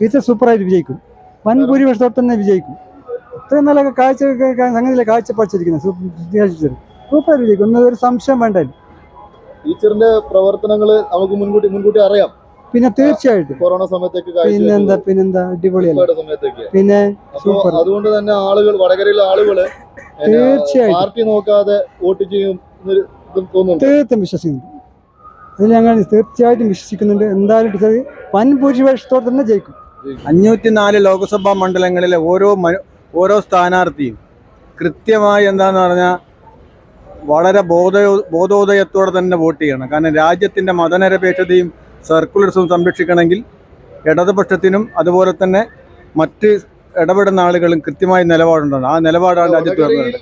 Teacher സൂപ്പറായിട്ട് വിജയിക്കും. വൻ ഭൂരിപക്ഷത്തോടെ തന്നെ വിജയിക്കും. ഇത്രയും നല്ല കാഴ്ച സംഗതിയിലെ കാഴ്ചപ്പാടിച്ചിരിക്കുന്നത് ടീച്ചർ സൂപ്പറായിട്ട് വിജയിക്കും. ഒന്നും ഒരു സംശയം വേണ്ട. ടീച്ചറിന്റെ പ്രവർത്തനങ്ങൾ നമുക്ക് മുൻകൂട്ടി മുൻകൂട്ടി അറിയാം. പിന്നെ തീർച്ചയായിട്ടും. കൊറോണ സമയത്തേക്ക് പിന്നെന്താ പിന്നെന്താ അടിപൊളിയല്ല? കാഴ്ച സമയത്തേക്ക്. പിന്നെ സൂപ്പർ. അതുകൊണ്ട് തന്നെ ആളുകൾ വടകരയിലെ ആളുകൾ എന്നാ, തീർച്ചയായിട്ടും. പാർട്ടി നോക്കാതെ വോട്ട് ചെയ്യും തീർത്തും വിശ്വസിക്കുന്നു അതിൽ ഞങ്ങൾ തീർച്ചയായിട്ടും വിശ്വസിക്കുന്നുണ്ട്. എന്തായാലും ടീച്ചർ വൻ ഭൂരിപക്ഷത്തോടെ തന്നെ ജയിക്കും. അഞ്ഞൂറ്റിനാല് ലോക്സഭാ മണ്ഡലങ്ങളിലെ ഓരോ ഓരോ സ്ഥാനാർത്ഥിയും കൃത്യമായി എന്താന്ന് പറഞ്ഞാൽ വളരെ ബോധയോ ബോധോദയത്തോടെ തന്നെ വോട്ട് ചെയ്യണം. കാരണം രാജ്യത്തിന്റെ മതനിരപേക്ഷതയും സർക്കുലർസും സംരക്ഷിക്കണമെങ്കിൽ ഇടതുപക്ഷത്തിനും അതുപോലെ തന്നെ മറ്റ് ഇടപെടുന്ന ആളുകളും കൃത്യമായ നിലപാടുണ്ടാകും ആ നിലപാടാണ് രാജ്യത്ത് വരുന്നത്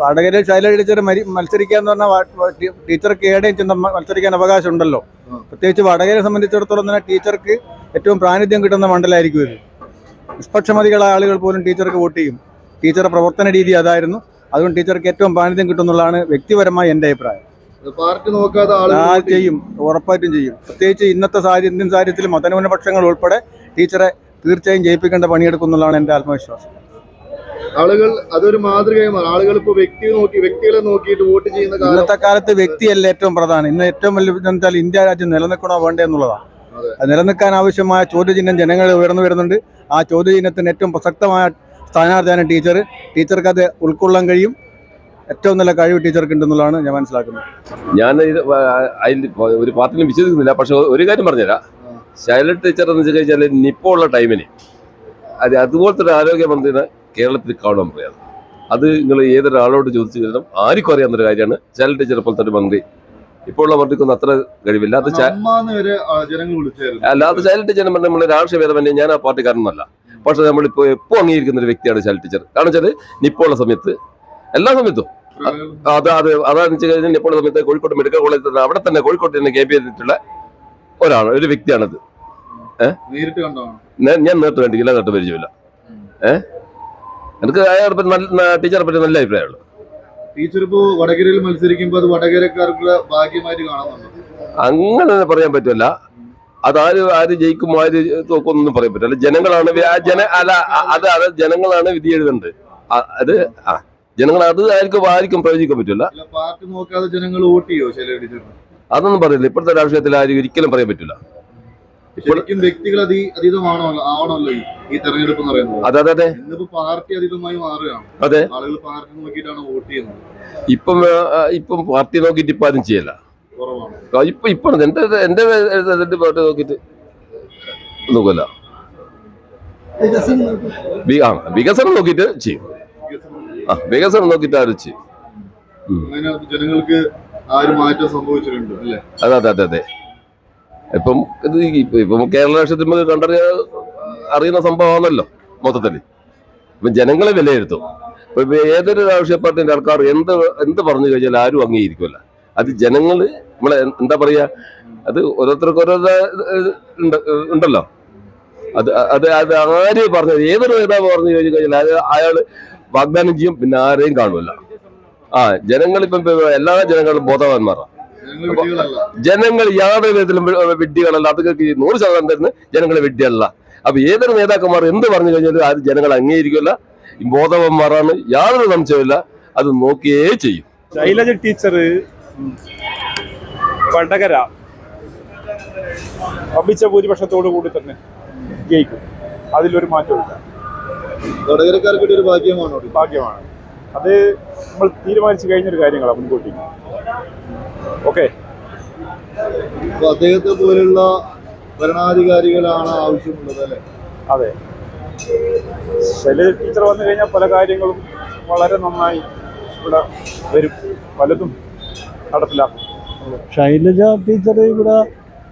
വടകരയിൽ ശൈലജ ടീച്ചർ മത്സരിക്കുക എന്ന് പറഞ്ഞാൽ ടീച്ചർക്ക് ഏടെയും ചെന്ന് മത്സരിക്കാൻ അവകാശം ഉണ്ടല്ലോ. പ്രത്യേകിച്ച് വടകരയെ സംബന്ധിച്ചിടത്തോളം തന്നെ ടീച്ചർക്ക് ഏറ്റവും പ്രാതിനിധ്യം കിട്ടുന്ന മണ്ഡലമായിരിക്കും ഇത്. നിഷ്പക്ഷമതികളായ ആളുകൾ പോലും ടീച്ചർക്ക് വോട്ട് ചെയ്യും. ടീച്ചറുടെ പ്രവർത്തന രീതി അതായിരുന്നു. അതുകൊണ്ട് ടീച്ചർക്ക് ഏറ്റവും പ്രാതിനിധ്യം കിട്ടുന്നുള്ളതാണ് വ്യക്തിപരമായി എന്റെ അഭിപ്രായം. പാർട്ടി നോക്കാതെ. ചെയ്യും. ഉറപ്പായിട്ടും ചെയ്യും. പ്രത്യേകിച്ച് ഇന്നത്തെ സാഹചര്യം ഇന്ത്യൻ സാഹചര്യത്തിൽ മതന്യൂനപക്ഷങ്ങൾ ഉൾപ്പെടെ ടീച്ചറെ തീർച്ചയായും ജയിപ്പിക്കേണ്ട പണിയെടുക്കുന്നുള്ളതാണ് എന്റെ ആത്മവിശ്വാസം. ആളുകൾ അതൊരു മാതൃകയായി മാറും ആളുകൾ ഇപ്പൊ വ്യക്തി നോക്കി വ്യക്തികളെ നോക്കിയിട്ട് വോട്ട് ചെയ്യുന്ന കാലം. ഇന്നത്തെ കാലത്ത് വ്യക്തിയല്ല ഏറ്റവും പ്രധാനം. ഇന്ന് ഏറ്റവും വലിയ വെച്ചാൽ ഇന്ത്യ രാജ്യം നിലനിൽക്കണോ വേണ്ടേ എന്നുള്ളതാണ്. അതെ. നിലനിൽക്കാൻ ആവശ്യമായ ചോദ്യചിഹ്നം ജനങ്ങൾ ഉയർന്നു വരുന്നുണ്ട്. ആ ചോദ്യചിഹ്നത്തിന് ഏറ്റവും പ്രസക്തമായ സ്ഥാനാർത്ഥിയാണ് ടീച്ചർ. ടീച്ചർക്ക് അത് ഉൾക്കൊള്ളാൻ കഴിയും. ഏറ്റവും നല്ല കഴിവ് ടീച്ചർക്ക് ഉണ്ടെന്നുള്ളതാണ് ഞാൻ മനസ്സിലാക്കുന്നത്. ഞാൻ ഇത് അതിൽ ഒരു പാർട്ടിയിലും വിശ്വസിക്കുന്നില്ല. പക്ഷെ ഒരു കാര്യം പറഞ്ഞുതരാം. ശൈല ടീച്ചർ എന്ന് വെച്ച് കഴിഞ്ഞാൽ നിപ്പോൾ ഉള്ള ടൈമിന് അത് അതുപോലത്തെ ഒരു ആരോഗ്യമന്ത്രിനെ കേരളത്തിൽ കാണാൻ പറയാം അത് നിങ്ങൾ ഏതൊരാളോട് ചോദിച്ചു കഴിഞ്ഞാൽ ആർക്കും അറിയാവുന്ന ഒരു കാര്യമാണ്. ശൈല ടീച്ചർ പോലത്തെ ഒരു മന്ത്രി ഇപ്പോൾ ഉള്ള മന്ത്രിക്കൊന്നും അത്ര കഴിവില്ല. അത് അല്ലാതെ ശൈല ടീച്ചർ പറഞ്ഞാൽ നമ്മൾ രാഷ്ട്രീയ ഭേദമന്യേ ഞാൻ ആ പാർട്ടിക്കാരനൊന്നല്ല പക്ഷെ നമ്മളിപ്പോൾ എപ്പോൾ അംഗീകരിക്കുന്ന ഒരു വ്യക്തിയാണ് ചാലി ടീച്ചർ കാരണം വെച്ചാൽ നിപ്പോൾ ഉള്ള സമയത്ത് എല്ലാ സമയത്തും. അത് അത് അതാന്ന് വെച്ച് കഴിഞ്ഞാൽ ഉള്ള സമയത്ത് കോഴിക്കോട് മെഡിക്കൽ കോളേജിൽ തന്നെ അവിടെ തന്നെ കോഴിക്കോട്ട് തന്നെ ക്യാമ്പ് ചെയ്തിട്ടുള്ള ഒരാൾ ഒരു വ്യക്തിയാണത്. ഏഹ് ഞാൻ നേരിട്ട് കണ്ടിട്ടില്ല നേരിട്ട് പരിചയമില്ല. ഏഹ് എനിക്ക് അയാളെ പറ്റി നല്ല ടീച്ചറെ പറ്റി നല്ല അഭിപ്രായമുള്ളൂ. ടീച്ചർ ഇപ്പോ വടകരയിൽ മത്സരിക്കുമ്പോൾ അത് വടകരക്കാർക്കുള്ള ഭാഗ്യമായിട്ട് കാണുന്നുണ്ട് അങ്ങനെ പറയാൻ പറ്റില്ല അത് ആര് ജയിക്കും ആര് തോക്കൊന്നും പറയാൻ പറ്റില്ല ജനങ്ങളാണ് ആ ജന അല്ല അത് അത് ജനങ്ങളാണ് വിധി എഴുതുന്നത് അത് ആ ജനങ്ങൾ അത് ആർക്കും ആർക്കും പ്രവചിക്കാൻ പറ്റില്ല പാർട്ടി നോക്കാതെ ജനങ്ങൾ വോട്ട് ചെയ്യോ ചില അതൊന്നും പറയില്ല. ഇപ്പോഴത്തെ രാഷ്ട്രീയത്തിൽ ആരും ഒരിക്കലും പറയാൻ പറ്റില്ല ഇപ്പോൾ ശരിക്കും വ്യക്തികൾ അതി അതീതമാണോ ആവണമല്ലോ ഈ- തെരഞ്ഞെടുപ്പ് എന്ന് പറയുന്നത്. അതെ അതെ അതെ. ഇന്നിപ്പോ പാർട്ടി അതീതമായി മാറുകയാണ്. അതെ. ആളുകൾ പാർട്ടി നോക്കിയിട്ടാണ് വോട്ട് ചെയ്യുന്നത്. ഇപ്പം ഇപ്പം പാർട്ടി നോക്കിയിട്ട് ഇപ്പം ആരും ചെയ്യല്ല ഇപ്പൊ ഇപ്പൊ എന്റെ എന്റെ എന്റെ പാർട്ടി നോക്കിയിട്ട് നോക്കല്ല ആ വികസനം നോക്കിയിട്ട് ചെയ്യും. ആ വികസനം നോക്കിയിട്ട് ആരും ചെയ്യും. ജനങ്ങൾക്ക് ആ ഒരു മാറ്റം സംഭവിച്ചിട്ടുണ്ട് അല്ലെ? അതെ അതെ അതെ അതെ. ഇപ്പം ഇത് ഇപ്പൊ- കേരള രാഷ്ട്രീയത്തിൽ നമുക്ക് കണ്ടറിയ അറിയുന്ന സംഭവമാണല്ലോ മൊത്തത്തിൽ. ഇപ്പം ജനങ്ങളെ വിലയിരുത്തും. ഇപ്പം ഏതൊരു രാഷ്ട്രീയ പാർട്ടിന്റെ ആൾക്കാർ എന്ത് എന്ത് പറഞ്ഞു കഴിഞ്ഞാൽ ആരും അംഗീകരിക്കുമല്ല അത് ജനങ്ങൾ നമ്മളെ എന്താ പറയാ അത് ഓരോരുത്തർക്ക് ഓരോ ഉണ്ടല്ലോ. അത് അത് അത് ആര് പറഞ്ഞു ഏതൊരു നേതാവ് പറഞ്ഞു കഴിഞ്ഞു കഴിഞ്ഞാൽ അയാൾ വാഗ്ദാനം ചെയ്യും പിന്നെ ആരെയും കാണുമല്ല ആ ജനങ്ങളിപ്പം എല്ലാ ജനങ്ങളും ബോധവാന്മാരാണ് ജനങ്ങൾ യാതൊരു വിധത്തിലും വിഡ്ഢികളല്ല. അത് നൂറ് ശതമാനം തരുന്ന ജനങ്ങൾ വിഡ്ഢിയല്ല അപ്പൊ ഏതൊരു നേതാക്കന്മാർ എന്ത് പറഞ്ഞു കഴിഞ്ഞാലും അത് ജനങ്ങൾ അംഗീകരിക്കില്ല ബോധവന്മാരാണ്. യാതൊരു സംശയമില്ല അത് നോക്കിയേ ചെയ്യും. ശൈലജ ടീച്ചർ വടകര വമ്പിച്ച ഭൂരിപക്ഷത്തോടു കൂടി തന്നെ ജയിക്കും. അതിലൊരു മാറ്റമില്ല ഭാഗ്യമാണോ ഭാഗ്യമാണ്. അത് നമ്മൾ തീരുമാനിച്ചു കഴിഞ്ഞൊരു കാര്യങ്ങളാണ് മുൻകൂട്ടി. ഓക്കെ. അദ്ദേഹത്തെ പോലുള്ള ഭരണാധികാരികളാണ് ആവശ്യമുള്ളത് അല്ലെ? അതെ. ശൈലജ ടീച്ചർ വന്നു കഴിഞ്ഞാൽ പല കാര്യങ്ങളും വളരെ നന്നായി ഇവിടെ വരും. പലതും നടപ്പിലാക്കും. ശൈലജ ടീച്ചർ ഇവിടെ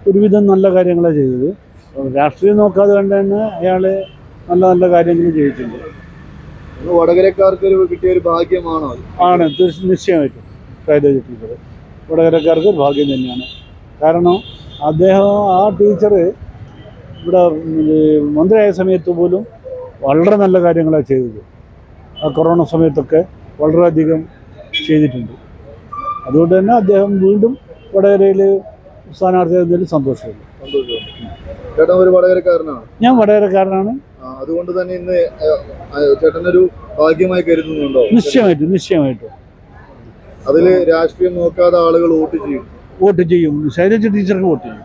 ഒരുവിധം നല്ല കാര്യങ്ങളാണ് ചെയ്തത്. രാഷ്ട്രീയം നോക്കാതെ കണ്ട് തന്നെ അയാൾ നല്ല നല്ല കാര്യങ്ങൾ ചെയ്തിട്ടുണ്ട്. വടകരക്കാർക്ക് കിട്ടിയ ഒരു ഭാഗ്യമാണോ? ആണ് നിശ്ചയമായിട്ടും. ശൈലജ ടീച്ചർ വടകരക്കാർക്ക് ഒരു ഭാഗ്യം തന്നെയാണ്. കാരണം അദ്ദേഹം ആ ടീച്ചർ ഇവിടെ മന്ത്രിയായ സമയത്ത് പോലും വളരെ നല്ല കാര്യങ്ങളാണ് ചെയ്തത്. ആ കൊറോണ സമയത്തൊക്കെ വളരെയധികം ചെയ്തിട്ടുണ്ട്. അതുകൊണ്ട് തന്നെ അദ്ദേഹം വീണ്ടും വടകരയിൽ സ്ഥാനാർത്ഥിയായതിൽ സന്തോഷമുണ്ട്. സന്തോഷം ചേട്ടൻ ഒരു വടകരക്കാരനാണ്? ഞാൻ വടകരക്കാരനാണ്. അതുകൊണ്ട് തന്നെ ഇന്ന് ചേട്ടനൊരു ഭാഗ്യമായി കരുതുന്നുണ്ടോ? നിശ്ചയമായിട്ടും നിശ്ചയമായിട്ടും. അതിൽ രാഷ്ട്രീയം നോക്കാതെ ആളുകൾ വോട്ട് ചെയ്യും. വോട്ട് ചെയ്യും. ശൈലജ ടീച്ചർക്ക് വോട്ട് ചെയ്യും.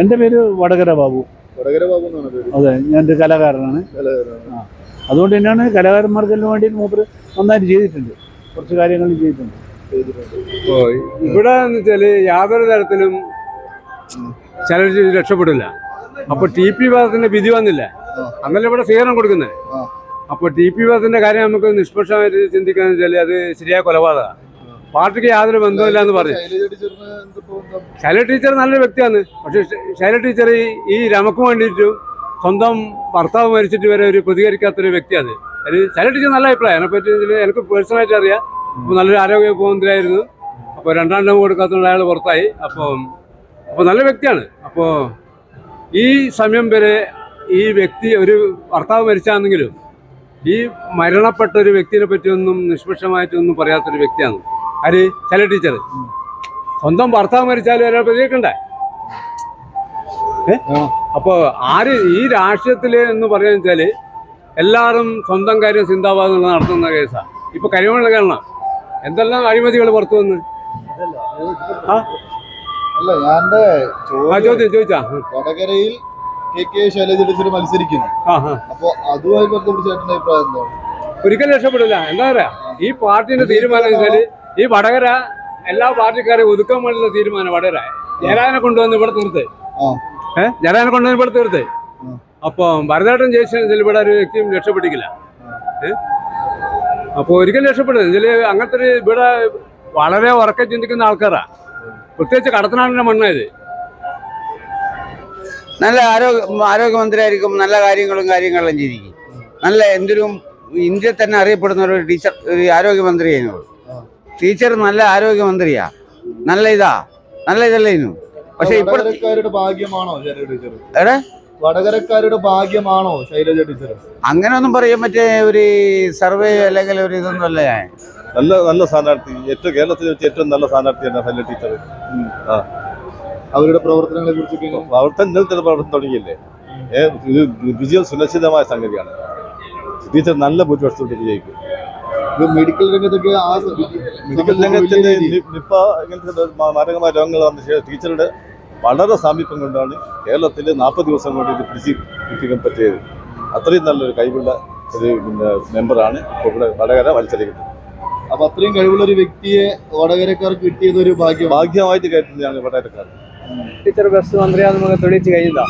എന്റെ പേര് വടകര ബാബു. വടകര ബാബു അതെ ഞാൻ ഒരു കലാകാരനാണ്. കലാകാരനാണ്. അതുകൊണ്ട് തന്നെയാണ് കലാകാരന്മാർക്കെല്ലാം വേണ്ടി മൂപ്പര് നന്നായിട്ട് ചെയ്തിട്ടുണ്ട്. കുറച്ച് കാര്യങ്ങൾ ചെയ്തിട്ടുണ്ട്. ഇവിടെ എന്ന് വെച്ചാൽ യാതൊരു തരത്തിലും ചിലർ രക്ഷപ്പെടില്ല. അപ്പൊ ടി പി വിഭാഗത്തിന്റെ വിധി വന്നില്ല? അന്നല്ലേ ഇവിടെ സ്വീകരണം കൊടുക്കുന്നത്. അപ്പൊ ടി പി വിഭാഗത്തിന്റെ കാര്യം നമുക്ക് നിഷ്പക്ഷമായിട്ട് ചിന്തിക്കാന്ന് വെച്ചാൽ അത് ശരിയായ കൊലപാതകമാണ്. പാർട്ടിക്ക് യാതൊരു ബന്ധമില്ല എന്ന് പറഞ്ഞു? ശൈല ടീച്ചർ നല്ലൊരു വ്യക്തിയാണ്. പക്ഷെ ശൈല ടീച്ചർ ഈ- രമക്ക് വേണ്ടിയിട്ടും സ്വന്തം ഭർത്താവ് മരിച്ചിട്ട് വരെ ഒരു പ്രതികരിക്കാത്തൊരു വ്യക്തിയാണ്. അത് ശൈല ടീച്ചർ നല്ല അഭിപ്രായം അതിനെപ്പറ്റി പറ്റി എനിക്ക് പേഴ്സണലായിട്ട് അറിയാം. അപ്പോൾ നല്ലൊരു ആരോഗ്യ വകുപ്പ് മന്ത്രിയായിരുന്നു അപ്പോൾ രണ്ടാം ടൈം കൊടുക്കാത്തതുകൊണ്ട് അയാൾ പുറത്തായി. അപ്പോൾ അപ്പോൾ നല്ല വ്യക്തിയാണ്. അപ്പോൾ ഈ സമയം വരെ ഈ വ്യക്തി ഒരു ഭർത്താവ് മരിച്ചാണെങ്കിലും ഈ മരണപ്പെട്ട ഒരു വ്യക്തിനെ പറ്റിയൊന്നും നിഷ്പക്ഷമായിട്ടൊന്നും പറയാത്തൊരു വ്യക്തിയാണ്. ആര്? ചില ടീച്ചർ. സ്വന്തം ഭർത്താവ് മരിച്ചാലും ഒരാൾ പ്രതികരിക്കണ്ടേ? അപ്പോൾ ആര് ഈ രാഷ്ട്രീയത്തിൽ എന്ന് പറയാന്ന് വെച്ചാൽ എല്ലാവരും സ്വന്തം കാര്യം ചിന്താബാധം നടത്തുന്ന കേസാണ് ഇപ്പോൾ കരിമണ കാണണം എന്തെല്ലാം അഴിമതികൾ പുറത്തു വന്ന് അല്ല ഞാന്റെ ചോദ്യം ചോദിച്ചാ. വടകരയിൽ കെ. കെ. ശൈലജ ടീച്ചർ മത്സരിക്കുന്നു. അപ്പൊ അതുമായി ബന്ധപ്പെട്ട് ചേട്ടന്റെ അഭിപ്രായം എന്താ? ഒരിക്കലും രക്ഷപ്പെടില്ല. എന്താ പറയാ? ഈ പാർട്ടിന്റെ തീരുമാനം വെച്ചാൽ ഈ വടകര എല്ലാ പാർട്ടിക്കാരെയും ഒതുക്കാൻ വേണ്ടിയുള്ള തീരുമാനം വടകര. ജയരാജനെ കൊണ്ടുവന്ന് ഇവിടെ തീർത്ത്. ഏഹ് ജയരാജനെ കൊണ്ടുവന്ന് ഇവിടെ തീർത്ത്. അപ്പൊ ഭരതേട്ടൻ ജയിച്ചാൽ ഇവിടെ ഒരു വ്യക്തിയും രക്ഷപ്പെട്ടിക്കില്ല. ഏഹ് അപ്പൊ ഒരിക്കലും രക്ഷപ്പെടുന്നത് ഇതിൽ അങ്ങനത്തെ ഒരു ഇവിടെ വളരെ ഉറക്കെ ചിന്തിക്കുന്ന ആൾക്കാരാ. പ്രത്യേകിച്ച് കടത്തനാടിന്റെ മണ്ണായത് നല്ല ആരോഗ്യ ആരോഗ്യമന്ത്രിയായിരിക്കും നല്ല കാര്യങ്ങളും കാര്യങ്ങളെല്ലാം ചെയ്തിരിക്കും. നല്ല എന്തിനും ഇന്ത്യ തന്നെ അറിയപ്പെടുന്ന ഒരു ടീച്ചർ ഒരു ആരോഗ്യമന്ത്രിയായിരുന്നു ടീച്ചർ നല്ല ആരോഗ്യമന്ത്രിയാ. നല്ല ഇതാ. നല്ല ഇതല്ലേനു. പക്ഷെ ഇപ്പോഴത്തെ വടകരക്കാരുടെ ഭാഗ്യമാണോ ശൈലജ ടീച്ചർ? എടാ വടകരക്കാരുടെ ഭാഗ്യമാണോ ശൈലജ ടീച്ചർ? അങ്ങനെയൊന്നും പറയാൻ പറ്റിയ ഒരു സർവേ അല്ലെങ്കിൽ ഒരു ഇതൊന്നും അല്ല ഞാൻ. നല്ല നല്ല സ്ഥാനാർത്ഥി. ഏറ്റവും കേരളത്തിൽ വെച്ച് ഏറ്റവും നല്ല സ്ഥാനാർത്ഥിയാണ് ഹല്ല ടീച്ചർ. ആ. അവരുടെ പ്രവർത്തനങ്ങളെ കുറിച്ചൊക്കെ എങ്ങനെ? പ്രവർത്തനം ഇന്നലെ തന്നെ പ്രവർത്തനം തുടങ്ങിയില്ലേ? ഇത് വിജയം സുനിശ്ചിതമായ സംഗതിയാണ്. ടീച്ചർ നല്ല ഭൂരിപക്ഷത്തോട്ട് വിജയിക്കും. മെഡിക്കൽ രംഗത്തൊക്കെ ആ മെഡിക്കൽ രംഗത്തിന്റെ നിപ്പ ഇങ്ങനത്തെ മാരകമായ രോഗങ്ങൾ വന്ന ശേഷം ടീച്ചറുടെ വളരെ സാമീപ്യം കൊണ്ടാണ് കേരളത്തിൽ നാൽപ്പത് ദിവസം കൊണ്ട് ഇത് പിടിച്ച് കിട്ടിക്കാൻ പറ്റിയത്. അത്രയും നല്ലൊരു കഴിവുള്ള ഒരു പിന്നെ മെമ്പറാണ് ഇപ്പോൾ ഇവിടെ വടകര മത്സരിക്കുന്നത് അപ്പൊ അത്രയും കഴിവുള്ള ഒരു വ്യക്തിയെ വടകരക്കാർ കിട്ടിയത് ഒരു ഭാഗ്യം. ഭാഗ്യമായിട്ട് കയറ്റുന്നതാണ് വടകരക്കാർ ടീച്ചർ ബസ് മന്ത്രിയാന്ന് നമുക്ക് തെളിയിച്ച് കഴിയില്ല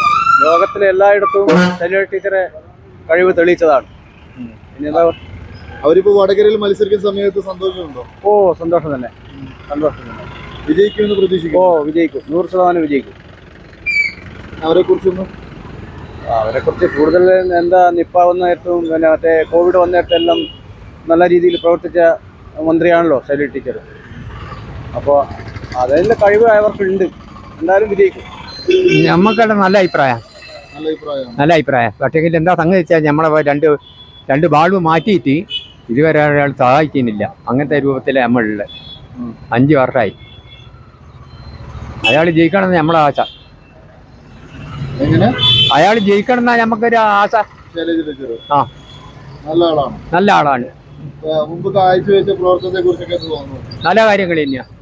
ലോകത്തിലെ എല്ലായിടത്തും തന്നെ ടീച്ചറെ കഴിവ് തെളിയിച്ചതാണ്. ഇനി എന്താ അവരിപ്പോ വടകരയിൽ മത്സരിക്കുന്ന സമയത്ത് സന്തോഷമുണ്ടോ? ഓ സന്തോഷം തന്നെ. സന്തോഷം തന്നെ. വിജയിക്കുമെന്ന് പ്രതീക്ഷിക്കും ഓ വിജയിക്കും. നൂറ് ശതമാനം വിജയിക്കും. അവരെ കുറിച്ചൊന്നും അവരെ കുറിച്ച് കൂടുതൽ എന്താ നിപ്പ വന്ന നേരത്തും പിന്നെ മറ്റേ കോവിഡ് വന്നിട്ടെല്ലാം നല്ല രീതിയിൽ പ്രവർത്തിച്ച മന്ത്രിയാണല്ലോ സൈലി ടീച്ചർ അപ്പോൾ അതിന്റെ കഴിവ് അവർക്കുണ്ട്. എന്തായാലും വിജയിക്കും. നമുക്കവിടെ നല്ല അഭിപ്രായം. നല്ല അഭിപ്രായമാണ് നല്ല അഭിപ്രായം. പക്ഷേ എന്താ സംഗതി വെച്ചാൽ നമ്മളെ രണ്ട് രണ്ട് ബാൾബ് മാറ്റിയിട്ട് ഇതുവരെ ഒരാൾ സഹായിക്കുന്നില്ല. അങ്ങനത്തെ രൂപത്തിലെ നമ്മളുള്ള അഞ്ച് വർഷമായി അയാൾ ജയിക്കണം എന്ന് നമ്മളെ ആശ. എങ്ങനെ? അയാൾ ജയിക്കണം എന്നാ നമുക്കൊരു ആശ ആ. നല്ല ആളാണ്. നല്ല ആളാണ്. ആ, മുമ്പ് കാഴ്ചവെച്ച പ്രവർത്തനത്തെ കുറിച്ചൊക്കെ തോന്നുന്നു നല്ല കാര്യങ്ങൾ തന്നെയാണ്